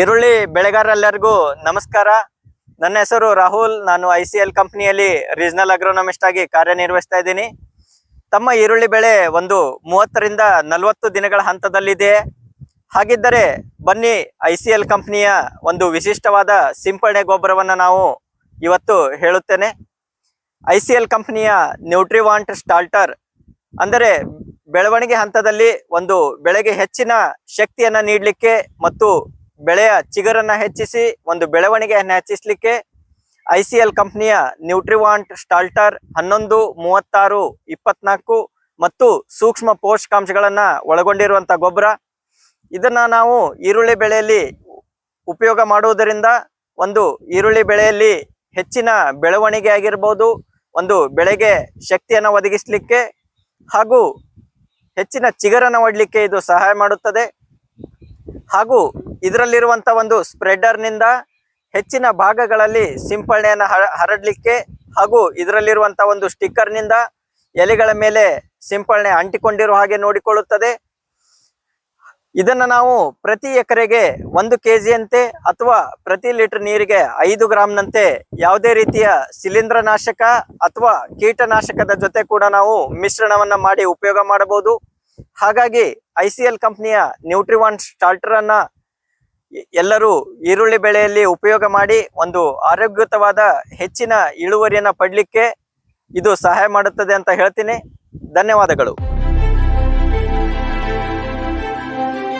ಈರುಳ್ಳಿ ಬೆಳೆಗಾರರೆಲ್ಲರಿಗೂ ನಮಸ್ಕಾರ. ನನ್ನ ಹೆಸರು ರಾಹುಲ್. ನಾನು ಐ ಸಿ ಎಲ್ ಕಂಪ್ನಿಯಲ್ಲಿ ರೀಜನಲ್ ಅಗ್ರೋನಮಿಸ್ಟ್ ಆಗಿ ಕಾರ್ಯನಿರ್ವಹಿಸ್ತಾ ಇದ್ದೀನಿ. ತಮ್ಮ ಈರುಳ್ಳಿ ಬೆಳೆ ಒಂದು ಮೂವತ್ತರಿಂದ ನಲವತ್ತು ದಿನಗಳ ಹಂತದಲ್ಲಿದೆ. ಹಾಗಿದ್ದರೆ ಬನ್ನಿ ಐ ಸಿ ಎಲ್ ಕಂಪ್ನಿಯ ಒಂದು ವಿಶಿಷ್ಟವಾದ ಸಿಂಪಡಣೆ ಗೊಬ್ಬರವನ್ನು ನಾವು ಇವತ್ತು ಹೇಳುತ್ತೇನೆ. ಐ ಸಿ ಎಲ್ ಕಂಪ್ನಿಯ ನ್ಯೂಟ್ರಿವಾಂಟ್ ಸ್ಟಾರ್ಟರ್ ಅಂದರೆ ಬೆಳವಣಿಗೆ ಹಂತದಲ್ಲಿ ಒಂದು ಬೆಳೆಗೆ ಹೆಚ್ಚಿನ ಶಕ್ತಿಯನ್ನು ನೀಡಲಿಕ್ಕೆ ಮತ್ತು ಬೆಳೆಯ ಚಿಗರನ್ನ ಹೆಚ್ಚಿಸಿ, ಒಂದು ಬೆಳವಣಿಗೆಯನ್ನು ಹೆಚ್ಚಿಸಲಿಕ್ಕೆ ಐ ಸಿ ಎಲ್ ಕಂಪ್ನಿಯ ನ್ಯೂಟ್ರಿವಾಂಟ್ ಸ್ಟಾಲ್ಟರ್ ಹನ್ನೊಂದು, ಮೂವತ್ತಾರು, ಇಪ್ಪತ್ನಾಲ್ಕು ಮತ್ತು ಸೂಕ್ಷ್ಮ ಪೋಷಕಾಂಶಗಳನ್ನ ಒಳಗೊಂಡಿರುವಂಥ ಗೊಬ್ಬರ. ಇದನ್ನ ನಾವು ಈರುಳ್ಳಿ ಬೆಳೆಯಲ್ಲಿ ಉಪಯೋಗ ಮಾಡುವುದರಿಂದ ಒಂದು ಈರುಳ್ಳಿ ಬೆಳೆಯಲ್ಲಿ ಹೆಚ್ಚಿನ ಬೆಳವಣಿಗೆ ಆಗಿರ್ಬೋದು, ಒಂದು ಬೆಳೆಗೆ ಶಕ್ತಿಯನ್ನು ಒದಗಿಸಲಿಕ್ಕೆ ಹಾಗೂ ಹೆಚ್ಚಿನ ಚಿಗರನ್ನು ಒಡ್ಲಿಕ್ಕೆ ಇದು ಸಹಾಯ ಮಾಡುತ್ತದೆ. ಹಾಗೂ ಇದರಲ್ಲಿರುವಂಥ ಒಂದು ಸ್ಪ್ರೆಡರ್ನಿಂದ ಹೆಚ್ಚಿನ ಭಾಗಗಳಲ್ಲಿ ಸಿಂಪರಣೆಯನ್ನು ಹರಡಲಿಕ್ಕೆ ಹಾಗೂ ಇದರಲ್ಲಿರುವಂಥ ಒಂದು ಸ್ಟಿಕ್ಕರ್ನಿಂದ ಎಲೆಗಳ ಮೇಲೆ ಸಿಂಪರಣೆ ಅಂಟಿಕೊಂಡಿರುವ ಹಾಗೆ ನೋಡಿಕೊಳ್ಳುತ್ತದೆ. ಇದನ್ನು ನಾವು ಪ್ರತಿ ಎಕರೆಗೆ ಒಂದು ಕೆ ಜಿಯಂತೆ ಅಥವಾ ಪ್ರತಿ ಲೀಟರ್ ನೀರಿಗೆ ಐದು ಗ್ರಾಮ್ನಂತೆ ಯಾವುದೇ ರೀತಿಯ ಶಿಲೀಂಧ್ರನಾಶಕ ಅಥವಾ ಕೀಟನಾಶಕದ ಜೊತೆ ಕೂಡ ನಾವು ಮಿಶ್ರಣವನ್ನು ಮಾಡಿ ಉಪಯೋಗ ಮಾಡಬಹುದು. ಹಾಗಾಗಿ ಐ ಸಿ ಎಲ್ ಕಂಪ್ನಿಯ ನ್ಯೂಟ್ರಿವಾನ್ ಸ್ಟಾರ್ಟರ್ ಅನ್ನ ಎಲ್ಲರೂ ಈರುಳ್ಳಿ ಬೆಳೆಯಲ್ಲಿ ಉಪಯೋಗ ಮಾಡಿ ಒಂದು ಆರೋಗ್ಯಯುತವಾದ ಹೆಚ್ಚಿನ ಇಳುವರಿಯನ್ನು ಪಡಲಿಕ್ಕೆ ಇದು ಸಹಾಯ ಮಾಡುತ್ತದೆ ಅಂತ ಹೇಳ್ತೀನಿ. ಧನ್ಯವಾದಗಳು.